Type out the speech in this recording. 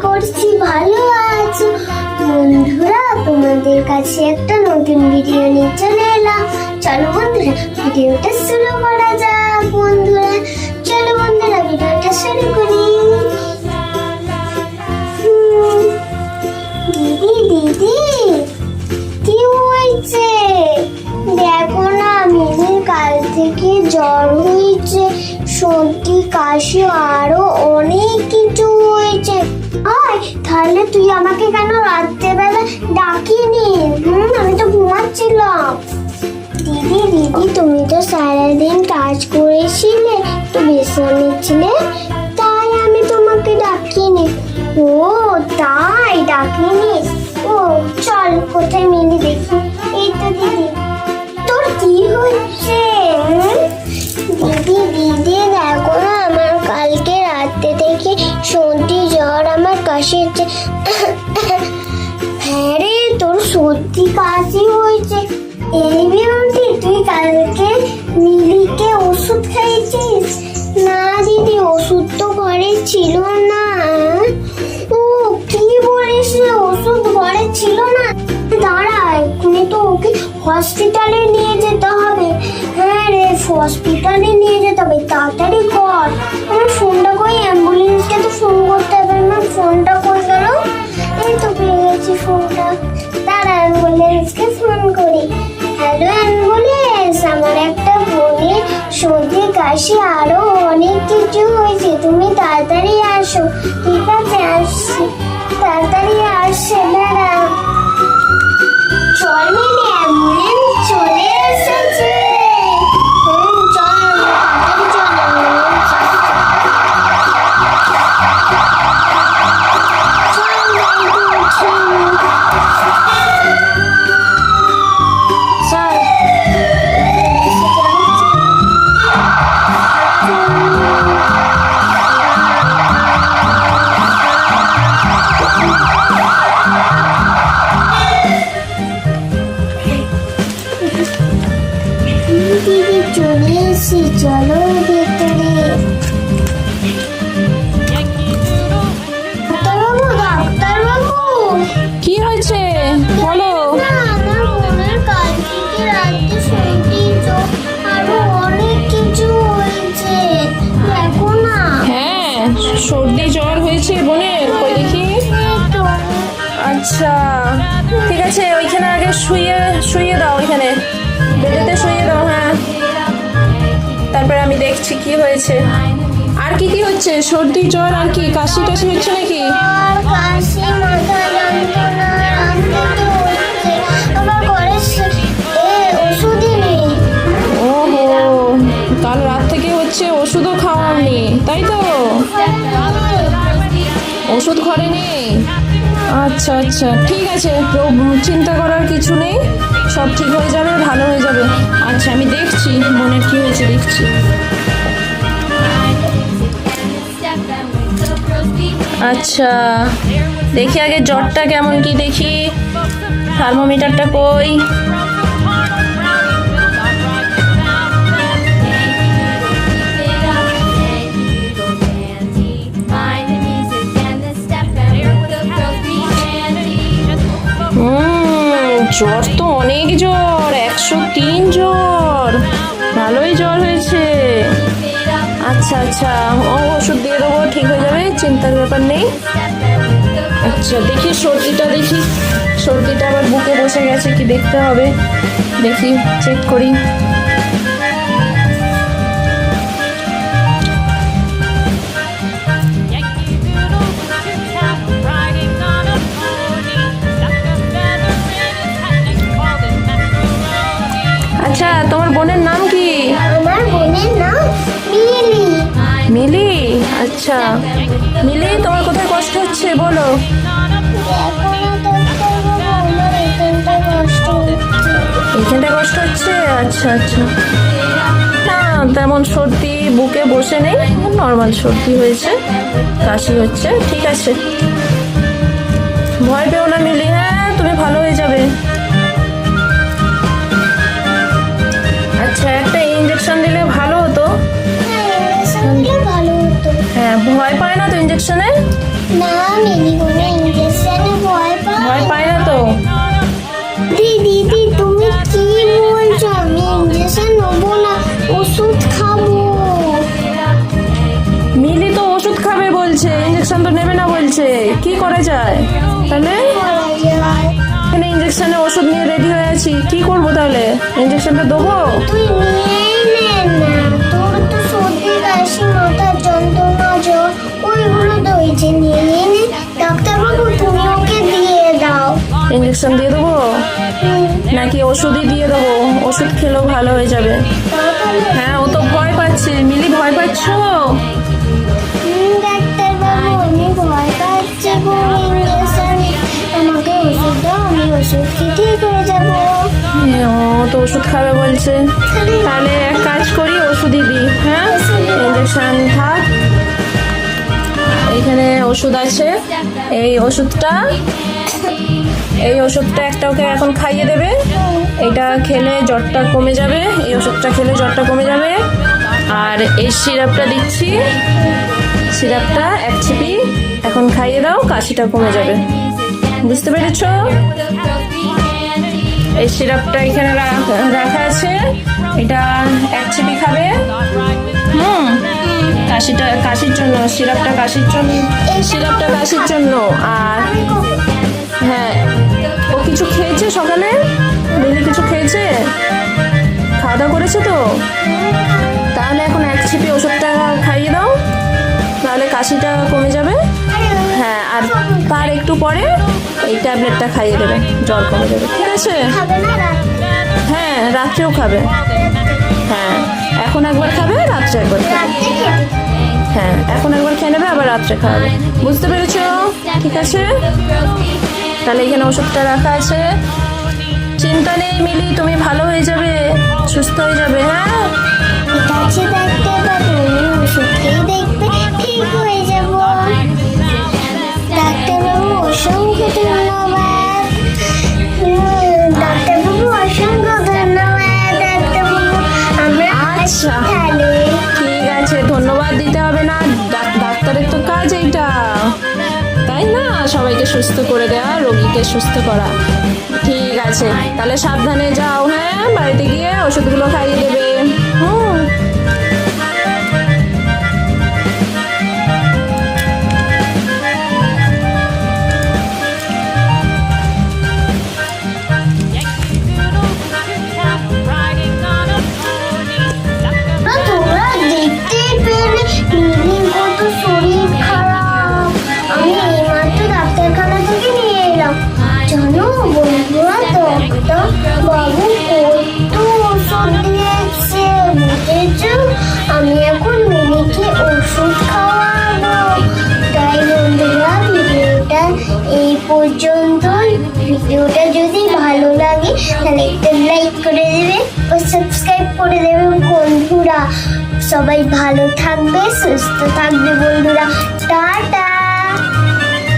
করছি, ভালো আছো? বন্ধুরা, তোমাদের কাছে একটা নতুন ভিডিও নিয়ে চলে এলাম। চলো বন্ধুরা, ভিডিওটা শুরু করা যাক, বন্ধুরা। চলো বন্ধুরা, ভিডিওটা শুরু করি। দিদি দিদি, কি হয়েছে? দেখো না মিমির কাল থেকে জ্বর হয়েছে। সর্দি, কাশি, আরও অনেক কিছু হয়েছে। তুই আমাকে কেন রাত্রেবেলা ডাকিনি? হুম, আমি তো ঘুমাচ্ছিলাম। দিদি দিদি, তুমি তো সারাদিন কাজ করেছিলে তো বিশ্রাম নিচ্ছিলে, তাই আমি তোমাকে ডাকিনি। ও, তাই? সর্দি কাশি হয়েছে। এই বিরন্তি তুই কালকে মিলিকে ওষুধ খাইছিস না দিদি, ওষুধ তো ঘরে ছিল না। ও, কি বলিস ওষুধ ঘরে ছিল না? দাঁড়া, এক্ষুনি তো ওকে হসপিটালে নিয়ে যেতে হবে। হ্যাঁ রে হসপিটালে নিয়ে যেতে হবে। তাড়াতাড়ি কর। আমার ফোনটা কই? অ্যাম্বুলেন্সকে তো ফোন করতে হবে। আমার ফোনটা কই গেল? এই তো পেয়ে গেছি ফোনটা অ্যাম্বুলেন্সকে ফোন করি। হ্যালো অ্যাম্বুলেন্স, আমার একটা বোনের সর্দি, কাশি, আরও অনেক কিছু হয়েছে। তুমি তাড়াতাড়ি আসো, ঠিক আছে? আসছি। তাড়াতাড়ি আসছে দাঁড়া চল সর্দি জ্বর হয়েছে বোনের কই দেখি? আচ্ছা ঠিক আছে, ওইখানে আগে শুয়ে শুয়ে দাও ওইখানে। বেডেতে শুয়ে দাও হ্যাঁ। তারপরে আমি দেখছি কি হয়েছে। আর কি কি হচ্ছে? সর্দি, জ্বর আর কি? কাশি টাশি হচ্ছে নাকি? আচ্ছা আচ্ছা ঠিক আছে তো চিন্তা করার কিছু নেই, সব ঠিক হয়ে যাবে, ভালো হয়ে যাবে। আচ্ছা আমি দেখছি মনের কি হয়েছে, দেখছি। আচ্ছা দেখি আগে জ্বরটা কেমন কি দেখি। থার্মোমিটারটা কই? জ্বর তো অনেক জ্বর, একশো তিন জ্বর। ভালোই জ্বর হয়েছে। আচ্ছা আচ্ছা ও ওষুধ দিয়ে দেবো, ঠিক হয়ে যাবে, চিন্তার ব্যাপার নেই। আচ্ছা দেখি সর্দিটা দেখি। সর্দিটা আবার বুকে বসে গেছে, কি দেখতে হবে? দেখি চেক করি। তোমার বোনের নাম কি? আমার বোনের নাম মিলি। মিলি? আচ্ছা। মিলি তোমার কোথায় কষ্ট হচ্ছে? বলো। এখানটা কষ্ট হচ্ছে। এখানটা কষ্ট হচ্ছে? আচ্ছা আচ্ছা। না তেমন সর্দি বুকে বসে নেই। নর্মাল সর্দি হয়েছে কাশি হচ্ছে ঠিক আছে। ভয় পেও না মিলি। হ্যাঁ তুমি ভালো হয়ে যাবে। ইঞ্জেকশনে না মিনি ইঞ্জেকশনে ভয় পাই ভয় পায় না তো? দিদি দিদি তুমি কি বলছো? আমি ইঞ্জেকশন নেব না ওষুধ খাব। মিলি তো ওষুধ খাবে বলছে ইঞ্জেকশন তো নেবে না বলছে। কি করা যায়? তাহলে? এখানে ইঞ্জেকশনে ওষুধ নিয়ে রেডি হয়ে আছি। কি করব তাহলে? ইঞ্জেকশনটা দেবো? তুই নিয়েই নে না তোর তো সর্দি কাশি মাথার যন্ত্রণা। ওইগুলো হয়েছে নিয়ে ডাক্তারবাবু তুমি ওকে দিয়ে দাও ইঞ্জেকশন দিয়ে দেবো নাকি ওষুধই দিয়ে দেবো? ওষুধ খেলেও ভালো হয়ে যাবে। হ্যাঁ ও তো ভয় পাচ্ছে। মিলি ভয় পাচ্ছ? হুম, ডাক্তারবাবু আমি ভয় পাচ্ছি আমাকে ওষুধ দাও আমি ওষুধ ঠিক হয়ে যাব। ও তো ওষুধ খাবে বলছে। তাহলে এক কাজ করি ওষুধই দিই হ্যাঁ? ইঞ্জেকশন থাক এইখানে ওষুধ আছে। এই ওষুধটা এই ওষুধটা একটা ওকে এখন খাইয়ে দেবে। এটা খেলে জ্বরটা কমে যাবে, এই ওষুধটা খেলে জ্বরটা কমে যাবে। আর এই সিরাপটা দিচ্ছি। সিরাপটা এক ছিপি এখন খাইয়ে দাও, কাশিটা কমে যাবে। বুঝতে পেরেছ? এই সিরাপটা এখানে রাখা আছে। এটা এক চিপি খাবে। হুম। কাশিটা কাশির জন্য সিরাপটা কাশির জন্য সিরাপটা কাশির জন্য আর হ্যাঁ ও কিছু খেয়েছে সকালে? মিলি কিছু খেয়েছে? খাওয়া দাওয়া করেছে তো? তাহলে এখন এক ছিপি ওষুধটা খাইয়ে দাও তাহলে কাশিটা কমে যাবে। হ্যাঁ আর তার একটু পরে এই ট্যাবলেটটা খাইয়ে দেবে জ্বর কমে যাবে ঠিক আছে? হ্যাঁ রাত্রেও খাবে। এখন একবার খাবে, রাত্রে একবার খাবে। হ্যাঁ এখন একবার খেয়ে নেবে, আবার রাত্রে খাওয়াবে বুঝতে পেরেছ? ঠিক আছে? তাহলে এখানে ওষুধটা রাখা আছে। চিন্তা নেই মিলি, তুমি ভালো হয়ে যাবে, সুস্থ হয়ে যাবে হ্যাঁ? আচ্ছা। ঠিক আছে, ধন্যবাদ দিতে হবে না। ডাক- ডাক্তারের তো কাজ এইটা। তাই না? সবাইকে সুস্থ করে দেওয়া রোগীকে সুস্থ করা। ঠিক আছে, তাহলে সাবধানে যাও হ্যাঁ? বাড়িতে গিয়ে ওষুধগুলো খাইয়ে দেবে। হুম। এই পর্যন্ত ভিডিওটা যদি ভালো লাগে, তাহলে একটা লাইক করে দেবে ও সাবস্ক্রাইব করে দেবে। বন্ধুরা, সবাই ভালো থাকবে, সুস্থ থাকবে বন্ধুরা। টাটা।